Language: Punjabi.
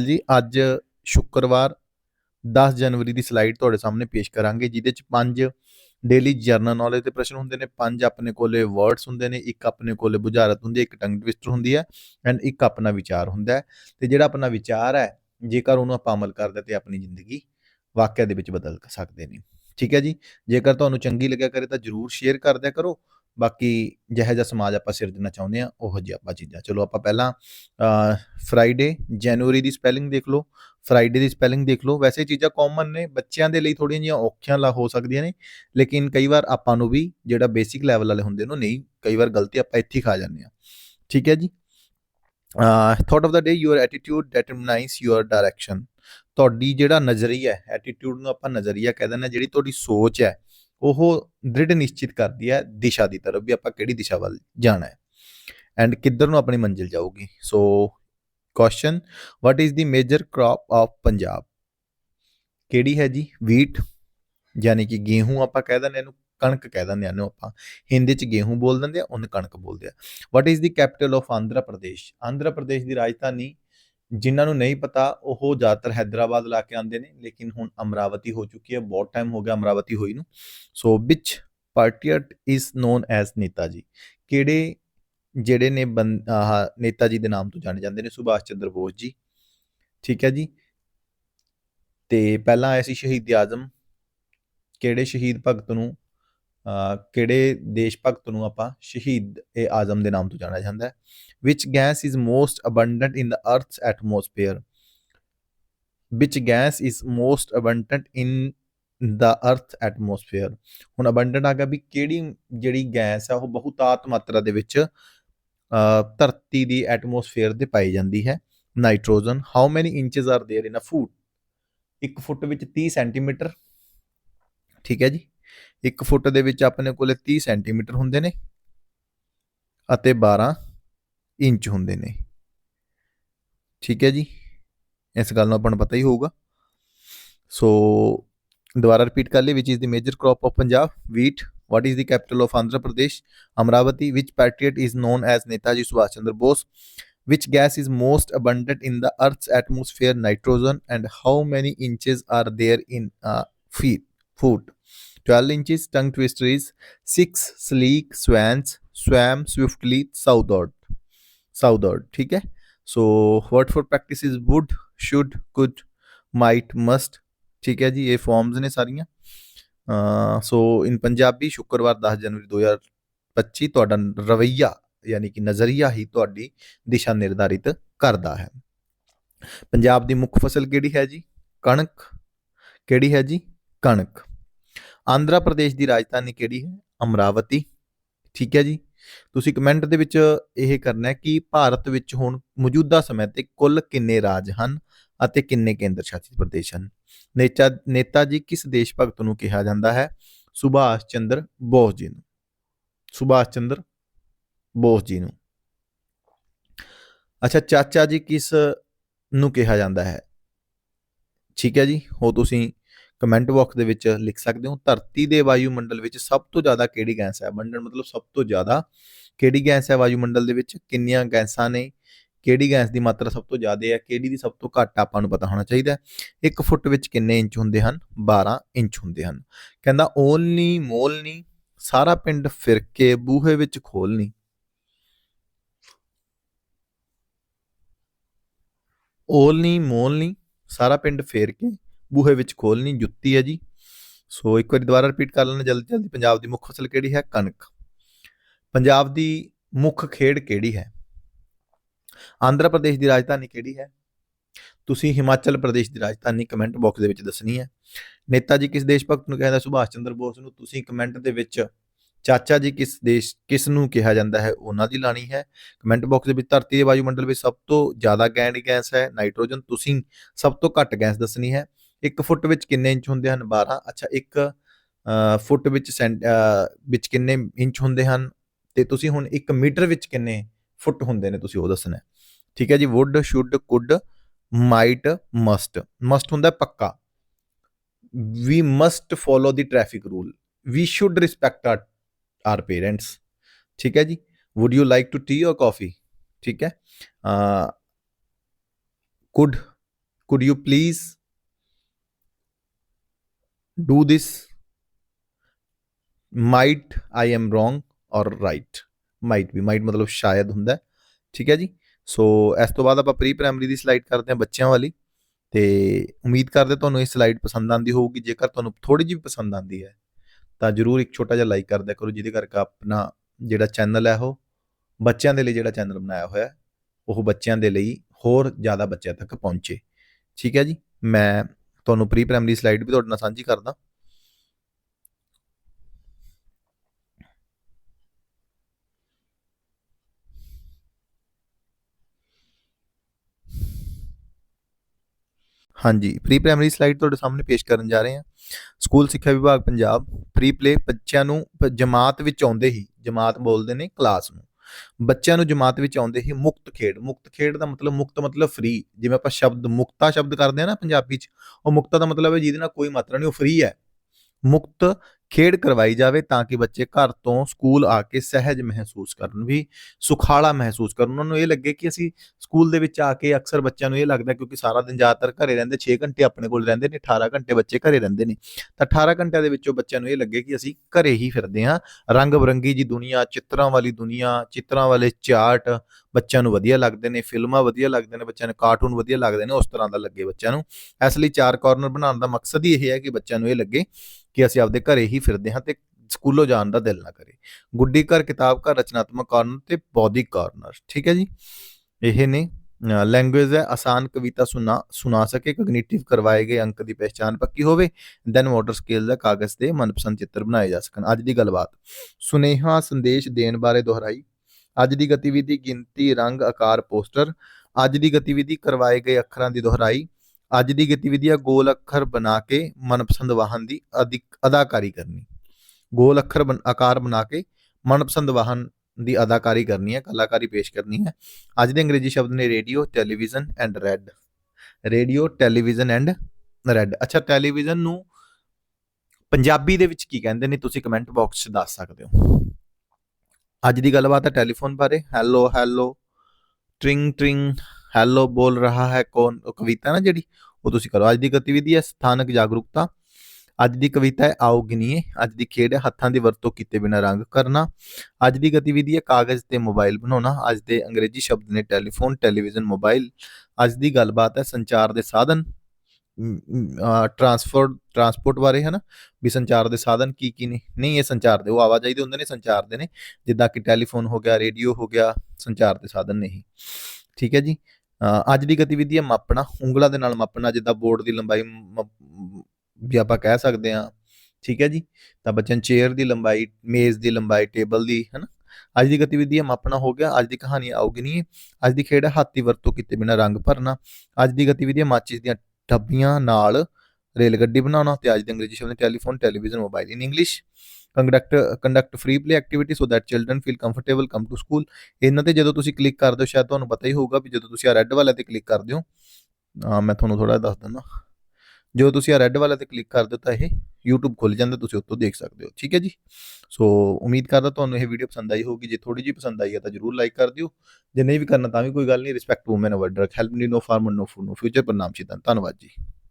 ਜੀ, ਅੱਜ ਸ਼ੁੱਕਰਵਾਰ 10 ਜਨਵਰੀ ਦੀ ਸਲਾਈਡ ਤੁਹਾਡੇ ਸਾਹਮਣੇ ਪੇਸ਼ ਕਰਾਂਗੇ, ਜਿਹਦੇ ਚ ਪੰਜ ਡੇਲੀ ਜਰਨਲ ਨੌਲੇਜ ਦੇ ਪ੍ਰਸ਼ਨ ਹੁੰਦੇ ਨੇ, ਪੰਜ ਆਪਣੇ ਕੋਲੇ ਵਰਡਸ ਹੁੰਦੇ ਨੇ, ਇੱਕ ਆਪਣੇ ਕੋਲੇ ਬੁਝਾਰਤ ਹੁੰਦੀ ਹੈ, ਇੱਕ ਟੰਗ ਟਵਿਸਟਰ ਹੁੰਦੀ ਹੈ ਐਂਡ ਇੱਕ ਆਪਣਾ ਵਿਚਾਰ ਹੁੰਦਾ ਹੈ। ਤੇ ਜਿਹੜਾ ਆਪਣਾ ਵਿਚਾਰ ਹੈ, ਜੇਕਰ ਉਹਨੂੰ ਆਪਾਂ ਅਮਲ ਕਰਦੇ ਤੇ ਆਪਣੀ ਜ਼ਿੰਦਗੀ ਵਾਕਿਆ ਦੇ ਵਿੱਚ ਬਦਲ ਸਕਦੇ ਨੇ। ਠੀਕ ਹੈ ਜੀ? ਜੇਕਰ ਤੁਹਾਨੂੰ ਚੰਗੀ ਲੱਗਿਆ ਕਰੇ ਤਾਂ ਜਰੂਰ ਸ਼ੇਅਰ ਕਰ ਦਿਆ ਕਰੋ ਬਾਕੀ ਜਿਹੋ ਜਿਹਾ ਸਮਾਜ ਆਪਾਂ ਸਿਰਜਣਾ ਚਾਹੁੰਦੇ ਆ ਉਹੋ ਜਿਹੀ ਆਪਾਂ ਚੀਜ਼ਾਂ। ਚਲੋ ਆਪਾਂ ਪਹਿਲਾਂ ਫਰਾਈਡੇ ਜਨਵਰੀ ਦੀ ਸਪੈਲਿੰਗ ਦੇਖ ਲਓ। ਫਰਾਈਡੇ ਦੀ ਸਪੈਲਿੰਗ ਦੇਖ ਲਓ। ਵੈਸੇ ਚੀਜ਼ਾਂ ਕਾਮਨ ਨੇ, ਬੱਚਿਆਂ ਦੇ ਲਈ ਥੋੜੀਆਂ ਜਿਹੀਆਂ ਔਖੀਆਂ ਲਾ ਹੋ ਸਕਦੀਆਂ ਨੇ, ਲੇਕਿਨ ਕਈ ਵਾਰ ਆਪਾਂ ਨੂੰ ਵੀ ਜਿਹੜਾ ਬੇਸਿਕ ਲੈਵਲ ਵਾਲੇ ਹੁੰਦੇ ਨੇ, ਉਹ ਨਹੀਂ, ਕਈ ਵਾਰ ਗਲਤੀ ਆਪਾਂ ਇੱਥੇ ਹੀ ਖਾ ਜਾਂਦੇ ਆ ਠੀਕ ਹੈ ਜੀ? Thought of the day your attitude determines your direction ਤੁਹਾਡੀ ਜਿਹੜਾ ਨਜ਼ਰੀਆ ਐਟੀਟਿਊਡ ਨੂੰ ਆਪਾਂ ਨਜ਼ਰੀਆ ਕਹਿ ਦਿੰਦੇ ਹਾਂ, ਜਿਹੜੀ ਤੁਹਾਡੀ ਸੋਚ ਹੈ ਉਹ ਦ੍ਰਿੜ ਨਿਸ਼ਚਿਤ ਕਰਦੀ ਹੈ ਦਿਸ਼ਾ ਦੀ ਤਰਫ ਵੀ ਆਪਾਂ ਕਿਹੜੀ ਦਿਸ਼ਾ ਵੱਲ ਜਾਣਾ ਹੈ। ਐਂਡ ਕਿੱਧਰ ਨੂੰ ਆਪਣੀ ਮੰਜ਼ਿਲ ਜਾਊਗੀ? So question what is the major crop of Punjab ਕਿਹੜੀ ਹੈ ਜੀ? ਵੀਟ ਯਾਨੀ ਕਿ ਗੇਹੂੰ ਆਪਾਂ ਕਹਿ ਦਿੰਦੇ ਇਹਨੂੰ ਕਣਕ ਕਹਿ ਦਿੰਦੇ ਆ ਇਹਨੂੰ ਆਪਾਂ। ਹਿੰਦੀ ਚ ਗੇਹੂੰ ਬੋਲ ਦਿੰਦੇ ਆ ਉਹਨੂੰ ਕਣਕ ਬੋਲਦੇ ਆ what is the capital of Andhra Pradesh Andhra Pradesh ਦੀ ਰਾਜਧਾਨੀ ਜਿਨ੍ਹਾਂ ਨੂੰ ਨਹੀਂ ਪਤਾ, ਉਹ ਜ਼ਿਆਦਾਤਰ ਹైదరాబాద్ ਲਾ ਕੇ ਆਉਂਦੇ ਨੇ, ਲੇਕਿਨ ਹੁਣ ਅਮਰਾਵਤੀ ਹੋ ਚੁੱਕੀ ਹੈ, ਬਹੁਤ ਟਾਈਮ ਹੋ ਗਿਆ ਅਮਰਾਵਤੀ ਹੋਈ ਨੂੰ। So which patriot is known as Neta ji ਕਿਹੜੇ, ਜਿਹੜੇ ਨੇ ਆਹ ਨੇਤਾ ਜੀ ਦੇ ਨਾਮ ਤੋਂ ਜਾਣੇ ਜਾਂਦੇ ਨੇ? ਸੁਭਾਸ਼ ਚੰਦਰ ਬੋਸ ਜੀ। ਠੀਕ ਹੈ ਜੀ। ਤੇ ਪਹਿਲਾਂ ਆਇਆ ਸੀ ਸ਼ਹੀਦ ਆਜ਼ਮ। ਕਿਹੜੇ ਸ਼ਹੀਦ ਭਗਤ ਨੂੰ ਕਿਹੜੇ ਦੇਸ਼ ਭਗਤ ਨੂੰ ਆਪਾਂ ਸ਼ਹੀਦ ਏ ਆਜ਼ਮ ਦੇ ਨਾਮ ਤੋਂ ਜਾਣਿਆ ਜਾਂਦਾ ਹੈ which gas is most abundant in the earth's atmosphere which gas is most abundant in the earth atmosphere ਹੁਣ abundant ਆ ਗਿਆ ਵੀ ਕਿਹੜੀ ਜਿਹੜੀ ਗੈਸ ਆ ਉਹ ਬਹੁਤਾਤ ਮਾਤਰਾ ਦੇ ਵਿੱਚ ਧਰਤੀ ਦੀ ਐਟਮੋਸਫੇਅਰ ਦੇ ਪਾਈ ਜਾਂਦੀ ਹੈ nitrogen how many inches are there in a foot 1 foot ਵਿੱਚ 30 ਸੈਂਟੀਮੀਟਰ ਠੀਕ ਹੈ ਜੀ 1 ਫੁੱਟ ਦੇ ਵਿੱਚ ਆਪਣੇ ਕੋਲੇ 30 ਸੈਂਟੀਮੀਟਰ ਹੁੰਦੇ ਨੇ ਅਤੇ 12 ਇੰਚ ਹੁੰਦੇ ਨੇ ਠੀਕ ਹੈ ਜੀ ਇਸ ਗੱਲ ਨੂੰ ਆਪਾਂ ਨੂੰ ਪਤਾ ਹੀ ਹੋਊਗਾ ਸੋ ਦੁਬਾਰਾ ਰਿਪੀਟ ਕਰ ਲਈ which is the major crop of Punjab wheat what is the capital of andhra pradesh amravati which patriot is known as netaji subhash chandra bose which gas is most abundant in the earth's atmosphere nitrogen and how many inches are there in a feet foot 12 inches tongue twister is six sleek swans swam swiftly southward southward ठीक है so word for practice is would should could might must ਠੀਕ ਹੈ ਜੀ ਇਹ ਫਾਰਮਸ ਨੇ ਸਾਰੀਆਂ ਸੋ ਇਨ ਪੰਜਾਬੀ ਸ਼ੁੱਕਰਵਾਰ 10 ਜਨਵਰੀ 2025 ਤੁਹਾਡਾ ਰਵਈਆ ਯਾਨੀ ਕਿ ਨਜ਼ਰੀਆ ਹੀ ਤੁਹਾਡੀ ਦਿਸ਼ਾ ਨਿਰਧਾਰਿਤ ਕਰਦਾ ਹੈ ਪੰਜਾਬ ਦੀ ਮੁੱਖ ਫਸਲ ਕਿਹੜੀ ਹੈ ਜੀ ਕਣਕ ਕਿਹੜੀ ਹੈ ਜੀ ਕਣਕ ਆਂਧਰਾ ਪ੍ਰਦੇਸ਼ ਦੀ ਰਾਜਧਾਨੀ ਕਿਹੜੀ ਹੈ? ਅਮਰਾਵਤੀ। ਠੀਕ ਹੈ ਜੀ। ਤੁਸੀਂ ਕਮੈਂਟ ਦੇ ਵਿੱਚ ਇਹ ਕਰਨਾ ਹੈ ਕਿ ਭਾਰਤ ਵਿੱਚ ਹੁਣ ਮੌਜੂਦਾ ਸਮੇਂ ਤੇ ਕੁੱਲ ਕਿੰਨੇ ਰਾਜ ਹਨ ਅਤੇ ਕਿੰਨੇ ਕੇਂਦਰ ਸ਼ਾਸਿਤ ਪ੍ਰਦੇਸ਼ ਹਨ? ਨੇਤਾ ਨੇਤਾ ਜੀ ਕਿਸ ਦੇਸ਼ ਭਗਤ ਨੂੰ ਕਿਹਾ ਜਾਂਦਾ ਹੈ? ਸੁਭਾਸ਼ ਚੰਦਰ ਬੋਸ ਜੀ ਨੂੰ। ਸੁਭਾਸ਼ ਚੰਦਰ ਬੋਸ ਜੀ ਨੂੰ। ਅੱਛਾ, ਚਾਚਾ ਜੀ ਕਿਸ ਨੂੰ ਕਿਹਾ ਜਾਂਦਾ ਹੈ? ਠੀਕ ਹੈ ਜੀ। ਹੋ ਤੁਸੀਂ ਕਮੈਂਟ ਬਾਕਸ ਦੇ ਵਿੱਚ ਲਿਖ ਸਕਦੇ ਹੋ, ਧਰਤੀ ਦੇ ਵਾਯੂਮੰਡਲ ਵਿੱਚ ਸਭ ਤੋਂ ਜ਼ਿਆਦਾ ਕਿਹੜੀ ਗੈਸ ਹੈ? ਮੰਡਲ ਮਤਲਬ ਸਭ ਤੋਂ ਜ਼ਿਆਦਾ ਕਿਹੜੀ ਗੈਸ ਹੈ ਵਾਯੂਮੰਡਲ ਦੇ ਵਿੱਚ? ਕਿੰਨੀਆਂ ਗੈਸਾਂ ਨੇ? ਕਿਹੜੀ ਗੈਸ ਦੀ ਮਾਤਰਾ ਸਭ ਤੋਂ ਜ਼ਿਆਦਾ ਹੈ? ਕਿਹੜੀ ਦੀ ਸਭ ਤੋਂ ਘੱਟ ਆਪਾਂ ਨੂੰ ਪਤਾ ਹੋਣਾ ਚਾਹੀਦਾ ਹੈ? 1 ਫੁੱਟ ਵਿੱਚ ਕਿੰਨੇ ਇੰਚ ਹੁੰਦੇ ਹਨ? 12 ਇੰਚ ਹੁੰਦੇ ਹਨ। ਕਹਿੰਦਾ ਓਨਲੀ ਮੋਲਨੀ, ਸਾਰਾ ਪਿੰਡ ਫਿਰ ਕੇ ਬੂਹੇ ਵਿੱਚ ਖੋਲਣੀ ਓਲਨੀ, ਮੋਲਨੀ, ਸਾਰਾ ਪਿੰਡ ਫੇਰ ਕੇ। ਬੂਹੇ ਵਿੱਚ ਖੋਲਣੀ ਜੁੱਤੀ ਹੈ ਜੀ। ਸੋ ਇੱਕ ਵਾਰੀ ਦੁਬਾਰਾ ਰਿਪੀਟ ਕਰ ਲੈਣਾ, ਜਲਦੀ ਜਲਦੀ। ਪੰਜਾਬ ਦੀ ਮੁੱਖ ਫਸਲ ਕਿਹੜੀ ਹੈ? ਕਣਕ। ਪੰਜਾਬ ਦੀ ਮੁੱਖ ਖੇਡ ਕਿਹੜੀ ਹੈ? ਆਂਧਰਾ ਪ੍ਰਦੇਸ਼ ਦੀ ਰਾਜਧਾਨੀ ਕਿਹੜੀ ਹੈ? ਤੁਸੀਂ ਹਿਮਾਚਲ ਪ੍ਰਦੇਸ਼ ਦੀ ਰਾਜਧਾਨੀ ਕਮੈਂਟ ਬਾਕਸ ਦੇ ਵਿੱਚ ਦੱਸਣੀ ਹੈ। ਨੇਤਾ ਜੀ ਕਿਸ ਦੇਸ਼ ਭਗਤ ਨੂੰ ਕਹਿੰਦਾ? ਸੁਭਾਸ਼ ਚੰਦਰ ਬੋਸ ਨੂੰ। ਤੁਸੀਂ ਕਮੈਂਟ ਦੇ ਵਿੱਚ ਚਾਚਾ ਜੀ ਕਿਸ ਦੇਸ਼, ਕਿਸ ਨੂੰ ਕਿਹਾ ਜਾਂਦਾ ਹੈ? ਉਹਨਾਂ ਦੀ ਲਾਣੀ ਹੈ। ਕਮੈਂਟ ਬਾਕਸ ਦੇ ਵਿੱਚ ਧਰਤੀ ਦੇ ਵਾਯੂਮੰਡਲ ਵਿੱਚ ਸਭ ਤੋਂ ਜ਼ਿਆਦਾ ਗੈਂਡ ਗੈਸ ਹੈ। ਨਾਈਟ੍ਰੋਜਨ, ਤੁਸੀਂ ਸਭ ਤੋਂ ਘੱਟ ਗੈਸ ਦੱਸਣੀ ਹੈ। 1 ਫੁੱਟ ਵਿੱਚ ਕਿੰਨੇ ਇੰਚ ਹੁੰਦੇ ਹਨ? 12 ਅੱਛਾ 1 ਫੁੱਟ ਵਿੱਚ ਵਿੱਚ ਕਿੰਨੇ ਇੰਚ ਹੁੰਦੇ ਹਨ? ਤੇ ਤੁਸੀਂ ਹੁਣ 1 ਮੀਟਰ ਵਿੱਚ ਕਿੰਨੇ ਫੁੱਟ ਹੁੰਦੇ ਨੇ, ਤੁਸੀਂ ਉਹ ਦੱਸਣਾ ਠੀਕ ਹੈ ਜੀ? Would should could might must must ਹੁੰਦਾ ਪੱਕਾ। We must follow the traffic rule we should respect our our parents ਠੀਕ ਹੈ ਜੀ? Would you like to tea or coffee? ਠੀਕ ਹੈ? Could could you please do this. Might i am wrong or right? Might be. Might ਮਤਲਬ ਸ਼ਾਇਦ ਹੁੰਦਾ ਠੀਕ ਹੈ ਜੀ? ਸੋ ਇਸ ਤੋਂ ਬਾਅਦ ਆਪਾਂ ਪ੍ਰੀ ਪ੍ਰਾਇਮਰੀ ਦੀ ਸਲਾਈਡ ਕਰਦੇ ਹਾਂ ਬੱਚਿਆਂ ਵਾਲੀ। ਤੇ ਉਮੀਦ ਕਰਦੇ ਤੁਹਾਨੂੰ ਇਹ ਸਲਾਈਡ ਪਸੰਦ ਆਂਦੀ ਹੋਊਗੀ। ਜੇਕਰ ਤੁਹਾਨੂੰ ਥੋੜੀ ਜਿਹੀ ਪਸੰਦ ਆਂਦੀ ਹੈ, ਤਾਂ ਜਰੂਰ ਇੱਕ ਛੋਟਾ ਜਿਹਾ ਲਾਈਕ ਕਰ ਦਿਆ ਕਰੋ, ਜਿਹਦੇ ਕਰਕੇ ਆਪਣਾ ਜਿਹੜਾ ਚੈਨਲ ਹੈ ਉਹ ਬੱਚਿਆਂ ਦੇ ਲਈ ਜਿਹੜਾ ਚੈਨਲ ਬਣਾਇਆ ਹੋਇਆ ਉਹ ਬੱਚਿਆਂ ਦੇ ਲਈ ਹੋਰ ਜ਼ਿਆਦਾ ਬੱਚਿਆਂ ਤੱਕ ਪਹੁੰਚੇ। ਠੀਕ ਹੈ ਜੀ? ਮੈਂ ਤੁਹਾਨੂੰ ਪ੍ਰੀ ਪ੍ਰਾਇਮਰੀ ਸਲਾਈਡ ਵੀ ਤੁਹਾਡੇ ਨਾਲ ਸਾਂਝੀ ਕਰਦਾ। ਹਾਂਜੀ, ਪ੍ਰੀ ਪ੍ਰਾਇਮਰੀ ਸਲਾਈਡ ਤੁਹਾਡੇ ਸਾਹਮਣੇ ਪੇਸ਼ ਕਰਨ ਜਾ ਰਹੇ ਹਾਂ। ਸਕੂਲ ਸਿੱਖਿਆ ਵਿਭਾਗ, ਪੰਜਾਬ। ਪ੍ਰੀ ਪਲੇ ਬੱਚਿਆਂ ਨੂੰ ਜਮਾਤ ਵਿੱਚ ਆਉਂਦੇ ਹੀ ਜਮਾਤ ਬੋਲਦੇ ਨੇ ਕਲਾਸ ਨੂੰ। ਬੱਚਿਆਂ ਨੂੰ ਜਮਾਤ ਵਿੱਚ ਆਉਂਦੇ ਹੀ ਮੁਕਤ ਖੇਡ ਮੁਕਤ ਖੇਡ ਦਾ ਮਤਲਬ, ਮੁਕਤ ਮਤਲਬ ਫ੍ਰੀ ਜਿਵੇਂ ਆਪਾਂ ਸ਼ਬਦ ਮੁਕਤਾ ਸ਼ਬਦ ਕਰਦੇ ਆ ਨਾ ਪੰਜਾਬੀ 'ਚ, ਉਹ ਮੁਕਤਾ ਦਾ ਮਤਲਬ ਹੈ ਜਿਹਦੇ ਨਾਲ ਕੋਈ ਮਾਤਰਾ ਨਹੀਂ, ਉਹ ਫ੍ਰੀ ਹੈ। ਮੁਕਤ ਖੇਡ ਕਰਵਾਈ ਜਾਵੇ ਤਾਂ ਕਿ ਬੱਚੇ ਘਰ ਤੋਂ ਸਕੂਲ ਆ ਕੇ ਸਹਿਜ ਮਹਿਸੂਸ ਕਰਨ ਵੀ, ਸੁਖਾਲਾ ਮਹਿਸੂਸ ਕਰਨ। ਉਹਨਾਂ ਨੂੰ ਇਹ ਲੱਗੇ ਕਿ ਅਸੀਂ ਸਕੂਲ ਦੇ ਵਿੱਚ ਆ ਕੇ ਅਕਸਰ ਬੱਚਿਆਂ ਨੂੰ ਇਹ ਲੱਗਦਾ ਕਿਉਂਕਿ ਸਾਰਾ ਦਿਨ ਜ਼ਿਆਦਾਤਰ ਘਰੇ ਰਹਿੰਦੇ 6 ਘੰਟੇ ਆਪਣੇ ਕੋਲ ਰਹਿੰਦੇ ਨੇ 18 ਘੰਟੇ ਬੱਚੇ ਘਰੇ ਰਹਿੰਦੇ ਨੇ। ਤਾਂ 18 ਘੰਟਿਆਂ ਦੇ ਵਿੱਚੋਂ ਬੱਚਿਆਂ ਨੂੰ ਇਹ ਲੱਗੇ ਕਿ ਅਸੀਂ ਘਰੇ ਹੀ ਫਿਰਦੇ ਹਾਂ। ਰੰਗ ਬਰੰਗੀ ਜੀ ਦੁਨੀਆ, ਚਿੱਤਰਾਂ ਵਾਲੀ ਦੁਨੀਆ, ਚਿੱਤਰਾਂ ਵਾਲੇ ਚਾਰਟ ਬੱਚਿਆਂ ਨੂੰ ਵਧੀਆ ਲੱਗਦੇ ਨੇ, ਫਿਲਮਾਂ ਵਧੀਆ ਲੱਗਦੇ ਨੇ, ਬੱਚਿਆਂ ਨੂੰ ਕਾਰਟੂਨ ਵਧੀਆ ਲੱਗਦੇ ਨੇ, ਉਸ ਤਰ੍ਹਾਂ ਦਾ ਲੱਗੇ ਬੱਚਿਆਂ ਨੂੰ। ਇਸ ਲਈ ਚਾਰ ਕਾਰਨਰ ਬਣਾਉਣ ਦਾ ਮਕਸਦ ਹੀ ਇਹ ਹੈ ਕਿ ਬੱਚਿਆਂ ਨੂੰ ਇਹ ਲੱਗੇ ਕਿ ਅਸੀਂ ਆਪਦੇ ਘਰੇ ਹੀ ਫਿਰਦੇ ਹਾਂ ਤੇ ਸਕੂਲੋਂ ਜਾਣ ਦਾ ਦਿਲ ਨਾ ਕਰੇ। ਗੁੱਡੀ ਘਰ, ਕਿਤਾਬ ਘਰ, ਰਚਨਾਤਮਕ ਕਾਰਨਰ ਤੇ ਬੌਧਿਕ ਕਾਰਨਰ ਠੀਕ ਹੈ ਜੀ? ਇਹ ਨੇ ਲੈਂਗੁਏਜ ਹੈ, ਆਸਾਨ ਕਵਿਤਾ ਸੁਣਾ ਸੁਣਾ ਸਕੇ ਕੋਗਨੀਟਿਵ ਕਰਵਾਏ ਗਏ ਅੰਕ ਦੀ ਪਹਿਚਾਨ ਪੱਕੀ ਹੋਵੇ ਦੈਨ ਮੋਟਰ ਸਕੇਲ ਦਾ ਕਾਗਜ਼ ਤੇ ਮਨਪਸੰਦ ਚਿੱਤਰ ਬਣਾਏ ਜਾ ਸਕਣ। ਅੱਜ ਦੀ ਗੱਲਬਾਤ। ਸੁਨੇਹਾ, ਸੰਦੇਸ਼ ਦੇਣ ਬਾਰੇ ਦੁਹਰਾਈ। ਅੱਜ ਦੀ ਗਤੀਵਿਧੀ ਗਿਣਤੀ, ਰੰਗ, ਆਕਾਰ, ਪੋਸਟਰ। ਅੱਜ ਦੀ ਗਤੀਵਿਧੀ ਕਰਵਾਏ ਗਏ ਅੱਖਰਾਂ ਦੀ ਦੁਹਰਾਈ। ਅੱਜ ਦੀ ਗਤੀਵਿਧੀ ਹੈ ਗੋਲ ਅੱਖਰ ਬਣਾ ਕੇ ਮਨਪਸੰਦ ਵਾਹਨ ਦੀ ਅਧਿਕ ਅਦਾਕਾਰੀ ਕਰਨੀ। ਗੋਲ ਅੱਖਰ ਬਣ- ਆਕਾਰ ਬਣਾ ਕੇ ਮਨਪਸੰਦ ਵਾਹਨ ਦੀ ਅਦਾਕਾਰੀ ਕਰਨੀ ਹੈ, ਕਲਾਕਾਰੀ ਪੇਸ਼ ਕਰਨੀ ਹੈ। ਅੱਜ ਦੇ ਅੰਗਰੇਜ਼ੀ ਸ਼ਬਦ ਨੇ radio, television and red. Radio, television and red. ਅੱਛਾ, ਟੈਲੀਵਿਜ਼ਨ ਨੂੰ ਪੰਜਾਬੀ ਦੇ ਵਿੱਚ ਕੀ ਕਹਿੰਦੇ ਨੇ, ਤੁਸੀਂ ਕਮੈਂਟ ਬਾਕਸ 'ਚ ਦੱਸ ਸਕਦੇ ਹੋ। ਅੱਜ ਦੀ ਗੱਲਬਾਤ ਹੈ ਟੈਲੀਫੋਨ ਬਾਰੇ। Hello hello. ਟ੍ਰਿੰਗ ਟ੍ਰਿੰਗ। ਹੈਲੋ, ਬੋਲ ਰਹਾ ਹੈ ਕੌਣ? ਉਹ ਕਵਿਤਾ ਨਾ ਜਿਹੜੀ, ਉਹ ਤੁਸੀਂ ਕਰੋ। ਅੱਜ ਦੀ ਗਤੀਵਿਧੀ ਹੈ ਸਥਾਨਕ ਜਾਗਰੂਕਤਾ। ਅੱਜ ਦੀ ਕਵਿਤਾ ਹੈ ਆਓ ਗਿਣੀਏ। ਅੱਜ ਦੀ ਖੇਡ ਹੈ ਹੱਥਾਂ ਦੀ ਵਰਤੋਂ ਕੀਤੇ ਬਿਨਾਂ ਰੰਗ ਕਰਨਾ। ਅੱਜ ਦੀ ਗਤੀਵਿਧੀ ਹੈ ਕਾਗਜ਼ ਤੇ ਮੋਬਾਈਲ ਬਣਾਉਣਾ। ਅੱਜ ਦੇ ਅੰਗਰੇਜ਼ੀ ਸ਼ਬਦ ਨੇ ਟੈਲੀਫੋਨ, ਟੈਲੀਵਿਜ਼ਨ, ਮੋਬਾਈਲ। ਅੱਜ ਦੀ ਗੱਲਬਾਤ ਹੈ ਸੰਚਾਰ ਦੇ ਸਾਧਨ। ਟਰਾਂਸਪੋਰਟ ਟਰਾਂਸਪੋਰਟ ਬਾਰੇ ਹੈ ਵੀ ਸੰਚਾਰ ਦੇ ਸਾਧਨ ਕੀ ਕੀ ਨੇ? ਨਹੀਂ, ਇਹ ਸੰਚਾਰ ਦੇ, ਉਹ ਆਵਾਜਾਈ ਦੇ ਹੁੰਦੇ ਨੇ, ਸੰਚਾਰ ਦੇ ਨੇ। ਜਿੱਦਾਂ ਕਿ ਟੈਲੀਫੋਨ ਹੋ ਗਿਆ, ਰੇਡੀਓ ਹੋ ਗਿਆ, ਸੰਚਾਰ ਦੇ ਸਾਧਨ ਨਹੀਂ ਠੀਕ ਹੈ ਜੀ? ਅੱਜ ਦੀ ਗਤੀਵਿਧੀ ਹੈ ਮਾਪਣਾ, ਉਂਗਲਾਂ ਦੇ ਨਾਲ ਮਾਪਣਾ, ਜਿੱਦਾਂ ਬੋਰਡ ਦੀ ਲੰਬਾਈ ਮ- ਵੀ ਆਪਾਂ ਕਹਿ ਸਕਦੇ ਹਾਂ। ਠੀਕ ਹੈ ਜੀ? ਤਾਂ ਬੱਚਿਆਂ ਚੇਅਰ ਦੀ ਲੰਬਾਈ, ਮੇਜ਼ ਦੀ ਲੰਬਾਈ, ਟੇਬਲ ਦੀ ਹੈ ਨਾ ਅੱਜ ਦੀ ਗਤੀਵਿਧੀ ਹੈ ਮਾਪਣਾ ਹੋ ਗਿਆ, ਅੱਜ ਦੀ ਕਹਾਣੀ ਆਉਗੀ ਨਹੀਂ ਅੱਜ ਦੀ ਖੇਡ ਹੈ, ਹੱਥ ਦੀ ਵਰਤੋਂ ਕੀਤੇ ਬਿਨਾਂ ਰੰਗ ਭਰਨਾ। ਅੱਜ ਦੀ ਗਤੀਵਿਧੀ ਹੈ ਮਾਚਿਸ ਦੀਆਂ ਡੱਬੀਆਂ ਨਾਲ ਰੇਲ ਗੱਡੀ ਬਣਾਉਣਾ ਤੇ ਅੱਜ ਦੇ ਅੰਗਰੇਜ਼ੀ ਸ਼ਬਦ ਨੇ telephone, television, mobile in English conduct conduct free play activity so that children feel comfortable come to school ਇਹਨਾਂ ਤੇ ਜਦੋਂ ਤੁਸੀਂ ਕਲਿੱਕ ਕਰਦੇ ਹੋ, ਸ਼ਾਇਦ ਤੁਹਾਨੂੰ ਪਤਾ ਹੀ ਹੋਊਗਾ ਵੀ ਜਦੋਂ ਤੁਸੀਂ ਆ ਰੈੱਡ ਵਾਲੇ ਤੇ ਕਲਿੱਕ ਕਰਦੇ ਹੋ ਮੈਂ ਤੁਹਾਨੂੰ ਥੋੜਾ ਦੱਸ ਦਿੰਦਾ। ਜਦੋਂ ਤੁਸੀਂ ਆ ਰੈੱਡ ਵਾਲੇ ਤੇ ਕਲਿੱਕ ਕਰਦੇ ਹੋ ਤਾਂ ਇਹ YouTube ਖੁੱਲ ਜਾਂਦਾ, ਤੁਸੀਂ ਉੱਥੋਂ ਦੇਖ ਸਕਦੇ ਹੋ, ਠੀਕ ਹੈ ਜੀ? ਸੋ ਉਮੀਦ ਕਰਦਾ ਤੁਹਾਨੂੰ ਇਹ ਵੀਡੀਓ ਪਸੰਦ ਆਈ ਹੋਊਗੀ, ਜੇ ਥੋੜੀ ਜਿਹੀ ਪਸੰਦ ਆਈ ਹੈ ਤਾਂ ਜਰੂਰ ਲਾਈਕ ਕਰ ਦਿਓ, ਜੇ ਨਹੀਂ ਵੀ ਕਰਨਾ ਤਾਂ ਵੀ ਕੋਈ ਗੱਲ ਨਹੀਂ ਰਿਸਪੈਕਟ ਵੂਮਨ ਵਰਡ ਹੈਲਪ ਨੀ no farm no food no future ਪਰ ਨਾਮ ਚਿੰਤਨ ਧੰਨਵਾਦ ਜੀ।